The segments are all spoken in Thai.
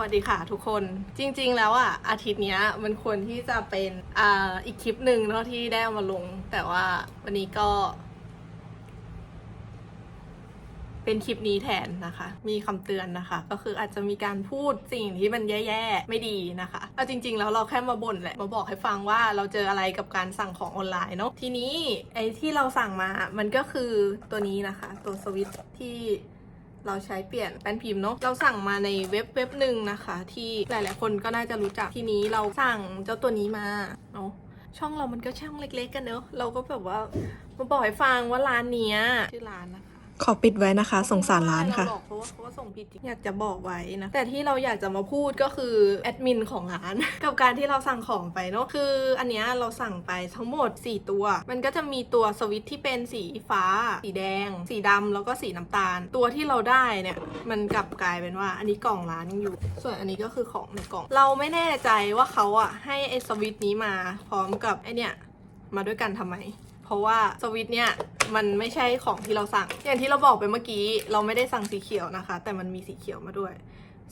วัสดีค่ะทุกคนจริง ๆ แล้วอะอาทิตย์เนี้ยมันควรที่จะเป็นอ่าอีกคลิปหนึ่งเนาะที่ได้เอามาลง แต่ว่าวันนี้ก็ เป็นคลิปนี้แทนนะคะ มีคำเตือนนะคะ ก็คืออาจจะมีการพูดสิ่งที่มันแย่ๆไม่ดีนะคะเอาจริง ๆ แล้วเราแค่มาบ่นแหละมาบอกให้ฟังว่าเราเจออะไรกับการสั่งของออนไลน์เนาะทีนี้ไอ้ที่เราสั่งมามันก็คือตัวนี้นะคะ ตัวสวิตช์ที่ เราใช้เปลี่ยนแป้นพิมพ์เนาะเราสั่งมาในเว็บเว็บหนึ่งนะคะ ที่หลาย ๆ คนก็น่าจะรู้จักทีนี้เราสั่งเจ้าตัวนี้มาเนาะช่องเรามันก็ช่องเล็ก ๆ กันเนอะเราก็แบบว่ามาบอกให้ฟังว่าร้านเนี้ยชื่อร้านนะคะ ขอปิดไว้นะคะ สงสารร้านค่ะเหรอกเพราะว่าเขาส่งผิดจริงอยากจะบอกไว้นะ แต่ที่เราอยากจะมาพูดก็คือแอดมินของร้าน กับการที่เราสั่งของไปเนาะคือ อันเนี้ยเราสั่งไปทั้งหมด 4 ตัว มันก็จะมีตัวสวิตช์ที่เป็นสีฟ้า สีแดง สีดำแล้วก็สีน้ำตาล ตัวที่เราได้เนี่ยมันกลับกลายเป็นว่า อันนี้กล่องร้านยังอยู่ ส่วนอันนี้ก็คือของในกล่อง เราไม่แน่ใจว่าเขาอะให้ไอ้สวิตช์นี้มาพร้อมกับไอเนี่ยมาด้วยกันทำไม เพราะว่าสวิตเนี่ยมันไม่ใช่ของที่เราสั่ง อย่างที่เราบอกไปเมื่อกี้ เราไม่ได้สั่งสีเขียวนะคะ แต่มันมีสีเขียวมาด้วย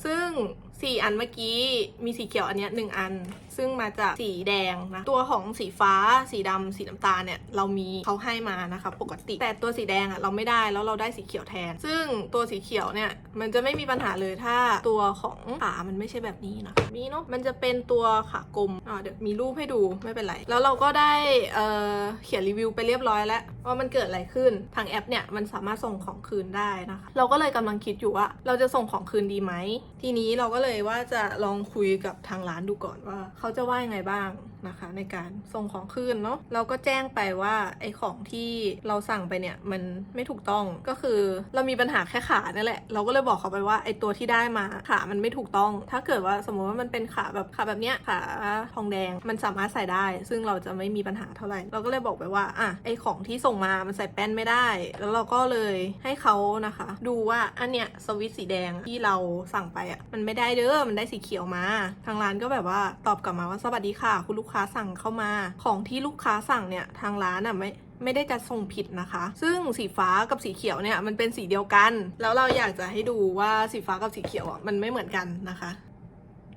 ซึ่ง 4 อันเมื่อกี้มีสีเขียวอันนี้หนึ่งอัน ซึ่งมาจากสีแดงนะ ตัวของสีฟ้า สีดำสีน้ำตาลเนี่ย เรามีเขาให้มานะคะปกติ แต่ตัวสีแดงอะเราไม่ได้แล้วเราได้สีเขียวแทน ซึ่งตัวสีเขียวเนี่ย มันจะไม่มีปัญหาเลยถ้าตัวของขามันไม่ใช่แบบนี้นะคะนี่เนาะมันจะเป็นตัวขากลมอ่าเดี๋ยวมีรูปให้ดูไม่เป็นไรแล้วเราก็ได้เอ่อเขียนรีวิวไปเรียบร้อยแล้วว่ามันเกิดอะไรขึ้นทางแอปเนี่ยมันสามารถส่งของคืนได้นะคะเราก็เลยกำลังคิดอยู่ว่า เราจะส่งของคืนดีไหมทีนี้เราก็เลยว่าจะลองคุยกับทางร้านดูก่อนว่า เขาจะว่ายังไงบ้างนะคะ ในการส่งของคืนเนาะเราก็แจ้งไปว่าไอของที่เราสั่งไปเนี่ยมันไม่ถูกต้องก็คือเรามีปัญหาแค่ขานั่นแหละ เราก็เลยบอกเขาไปว่าไอตัวที่ได้มาขามันไม่ถูกต้อง ถ้าเกิดว่าสมมติว่ามันเป็นขาแบบขาแบบเนี้ยขาทองแดงมันสามารถใส่ได้ ซึ่งเราจะไม่มีปัญหาเท่าไหร่ เราก็เลยบอกไปว่าอะไอของที่ส่งมามันใส่แป้นไม่ได้ แล้วเราก็เลยให้เขานะคะ ดูว่าอันเนี้ยสวิตสีแดงที่เราสั่งไปอะมันไม่ได้เด้อมันได้สีเขียวมา ทางร้านก็แบบว่าตอบกลับมาว่าสวัสดีค่ะ คุณลูกค้าสั่งเข้ามา ของที่ลูกค้าสั่งเนี่ยทางร้านอะไม่ไม่ได้จะส่งผิดนะคะ ซึ่งสีฟ้ากับสีเขียวเนี่ยมันเป็นสีเดียวกัน แล้วเราอยากจะให้ดูว่าสีฟ้ากับสีเขียวอะมันไม่เหมือนกันนะคะ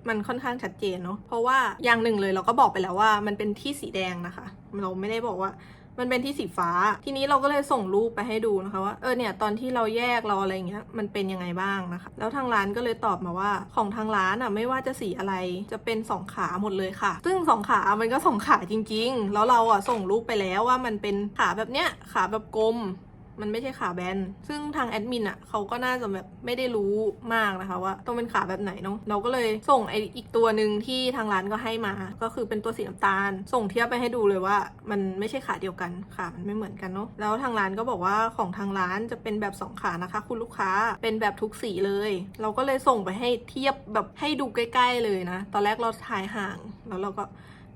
มันค่อนข้างชัดเจนเนาะ เพราะว่าอย่างหนึ่งเลยเราก็บอกไปแล้วว่ามันเป็นที่สีแดงนะคะ เราไม่ได้บอกว่า มันเป็นที่สีฟ้า ทีนี้เราก็เลยส่งรูปไปให้ดูนะคะว่าเออเนี่ยตอนที่เราแยกเราอะไรเงี้ยมันเป็นยังไงบ้างนะคะ แล้วทางร้านก็เลยตอบมาว่าของทางร้านอะไม่ว่าจะสีอะไรจะเป็นสองขาหมดเลยค่ะ ซึ่งสองขามันก็สองขาจริง ๆ แล้วเราอะส่งรูปไปแล้วว่ามันเป็นขาแบบเนี้ยขาแบบกลม มันไม่ใช่ขาแบน ซึ่งทางแอดมินอะเขาก็น่าจะแบบไม่ได้รู้มากนะคะว่าต้องเป็นขาแบบไหนเนาะเราก็เลยส่งไออีกตัวหนึ่งที่ทางร้านก็ให้มา ก็คือเป็นตัวสีน้ำตาล ส่งเทียบไปให้ดูเลยว่า มันไม่ใช่ขาเดียวกันขามันไม่เหมือนกันเนาะแล้วทางร้านก็บอกว่าของทางร้านจะเป็นแบบสองขานะคะ คุณลูกค้าเป็นแบบทุกสีเลย เราก็เลยส่งไปให้เทียบแบบให้ดูใกล้ ๆ เลยนะ ตอนแรกเราถ่ายห่างแล้วเราก็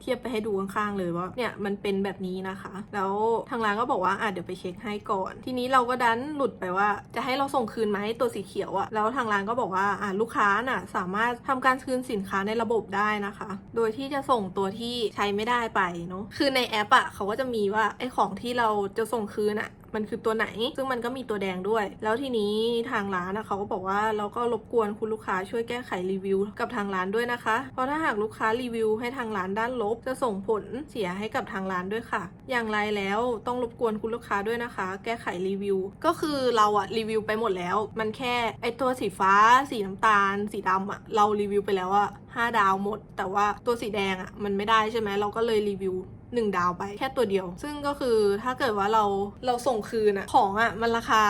เทียบไปให้ดูข้างๆเลยว่าเนี่ยมันเป็นแบบนี้นะคะ แล้วทางร้านก็บอกว่าอะเดี๋ยวไปเช็คให้ก่อน ทีนี้เราก็ดันหลุดไปว่า จะให้เราส่งคืนไหมตัวสีเขียวอะแล้วทางร้านก็บอกว่าอะลูกค้าน่ะสามารถทำการคืนสินค้าในระบบได้นะคะ โดยที่จะส่งตัวที่ใช้ไม่ได้ไปเนาะคือในแอปอะเขาก็จะมีว่าไอ้ของที่เราจะส่งคืนอะ มันคือตัวไหน ซึ่งมันก็มีตัวแดงด้วย แล้วทีนี้ทางร้านอะเขาก็บอกว่าเราก็รบกวนคุณลูกค้าช่วยแก้ไขรีวิว กับทางร้านด้วยนะคะ เพราะถ้าหากลูกค้ารีวิวให้ทางร้านด้านลบ จะส่งผลเสียให้กับทางร้านด้วยค่ะ อย่างไรแล้วต้องรบกวนคุณลูกค้าด้วยนะคะ แก้ไขรีวิว ก็คือเราอะรีวิวไปหมดแล้ว มันแค่ไอตัวสีฟ้า สีน้ำตาล สีดำอะเรารีวิวไปแล้วอะห้าดาวหมด แต่ว่าตัวสีแดงอะมันไม่ได้ใช่ไหมเราก็เลยรีวิว หนึ่งดาวไปแค่ตัวเดียว ซึ่งก็คือถ้าเกิดว่าเราเราส่งคืนอะของอะมันราคา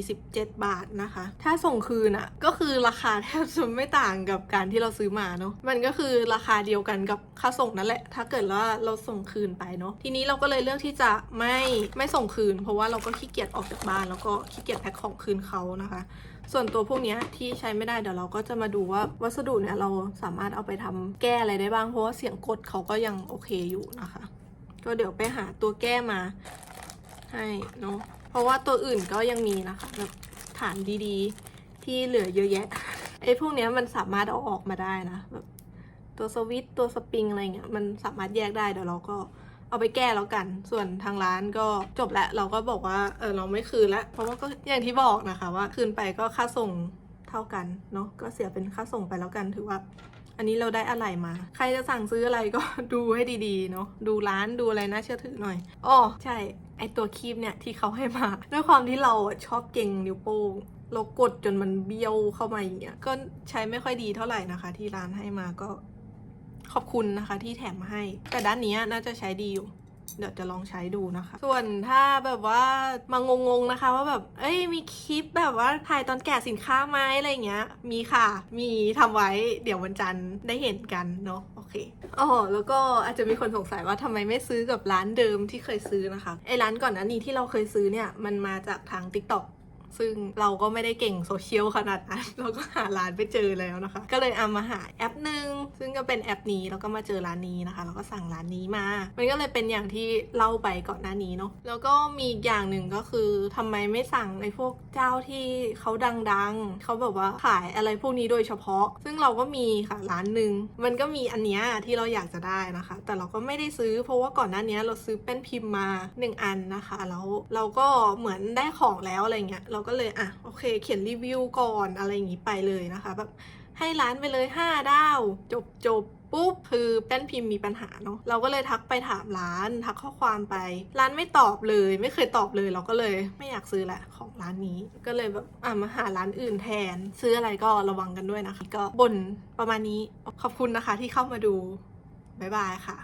47 บาทนะคะ ถ้าส่งคืนอะก็คือราคาแทบจะไม่ต่างกับการที่เราซื้อมาเนาะมันก็คือราคาเดียวกันกับค่าส่งนั่นแหละ ถ้าเกิดว่าเราส่งคืนไปเนาะทีนี้เราก็เลยเลือกที่จะไม่ไม่ส่งคืน เพราะว่าเราก็ขี้เกียจออกจากบ้าน แล้วก็ขี้เกียจแพ็คของคืนเขานะคะ ส่วนตัวพวกนี้ที่ใช้ไม่ได้เดี๋ยวเราก็จะมาดูว่าวัสดุเนี่ยเราสามารถเอาไปทำแก้อะไรได้บ้างเพราะว่าเสียงกดเขาก็ยังโอเคอยู่นะคะ ก็เดี๋ยวไปหาตัวแก้มา ให้เนาะเพราะว่าตัวอื่นก็ยังมีนะคะแบบฐานดีๆ ที่เหลือเยอะแยะไอ้พวกเนี้ยมันสามารถเอาออกมาได้นะแบบตัวสวิตตัวสปริงอะไรเงี้ยมันสามารถแยกได้เดี๋ยวเราก็เอาไปแก้แล้วกัน ส่วนทางร้านก็จบแล้วเราก็บอกว่าเออเราไม่คืนแล้วเพราะว่าก็อย่างที่บอกนะคะว่าคืนไปก็ค่าส่งเท่ากันเนาะก็เสียเป็นค่าส่งไปแล้วกันถือว่า อันนี้เราได้อะไรมา ใครจะสั่งซื้ออะไรก็ดูให้ดีๆเนาะดูร้านดูอะไรน่าเชื่อถือหน่อยอ๋อใช่ไอตัวคีบเนี่ยที่เขาให้มาด้วยความที่เราชอบเก่งนิ้วโป้งเรากดจนมันเบี้ยวเข้ามาอย่างเงี้ยก็ใช้ไม่ค่อยดีเท่าไหร่นะคะ ที่ร้านให้มาก็ขอบคุณนะคะที่แถมมาให้ แต่ด้านนี้น่าจะใช้ดีอยู่ เดี๋ยวจะลองใช้ดูนะคะ ส่วนถ้าแบบว่ามางงๆนะคะ ว่าแบบ เอ้ยมีคลิปแบบว่าถ่ายตอนแกะสินค้าไหมอะไรเงี้ย มีค่ะ มีทำไว้เดี๋ยววันจันทร์ได้เห็นกันเนาะโอเคอ๋อแล้วก็อาจจะมีคนสงสัยว่าทำไมไม่ซื้อกับร้านเดิมที่เคยซื้อนะคะไอ้ร้านก่อนหน้านี้ที่เราเคยซื้อเนี่ยมันมาจากทาง t ิ k t o k ซึ่งเราก็ไม่ได้เก่งโซเชียลขนาดนั้น เราก็หาร้านไปเจอแล้วนะคะ ก็เลยเอามาหาแอปหนึ่งซึ่งก็เป็นแอปนี้แล้วก็มาเจอร้านนี้นะคะ แล้วก็สั่งร้านนี้มา มันก็เลยเป็นอย่างที่เล่าไปก่อนหน้านี้เนาะแล้วก็มีอีกอย่างหนึ่งก็คือทำไมไม่สั่งในพวกเจ้าที่เขาดังๆเขาแบบว่าขายอะไรพวกนี้โดยเฉพาะ ซึ่งเราก็มีค่ะร้านหนึ่งมันก็มีอันเนี้ยที่เราอยากจะได้นะคะ แต่เราก็ไม่ได้ซื้อเพราะว่าก่อนหน้านี้เราซื้อแป้นพิมพ์มาหนึ่งอันนะคะแล้วเราก็เหมือนได้ของแล้วอะไรเงี้ยเราก็เลยอะโอเคเขียนรีวิวก่อนอะไรอย่างงี้ไปเลยนะคะแบบให้ร้านไปเลย 5 ดาว จบจบปุ๊บคือแป้นพิมพ์มีปัญหาเนาะเราก็เลยทักไปถามร้าน ทักข้อความไป ร้านไม่ตอบเลย ไม่เคยตอบเลยเราก็เลยไม่อยากซื้อแหละของร้านนี้ ก็เลยแบบอะมาหาร้านอื่นแทน ซื้ออะไรก็ระวังกันด้วยนะคะ ก็บ่นประมาณนี้ขอบคุณนะคะที่เข้ามาดูบ๊ายบายค่ะ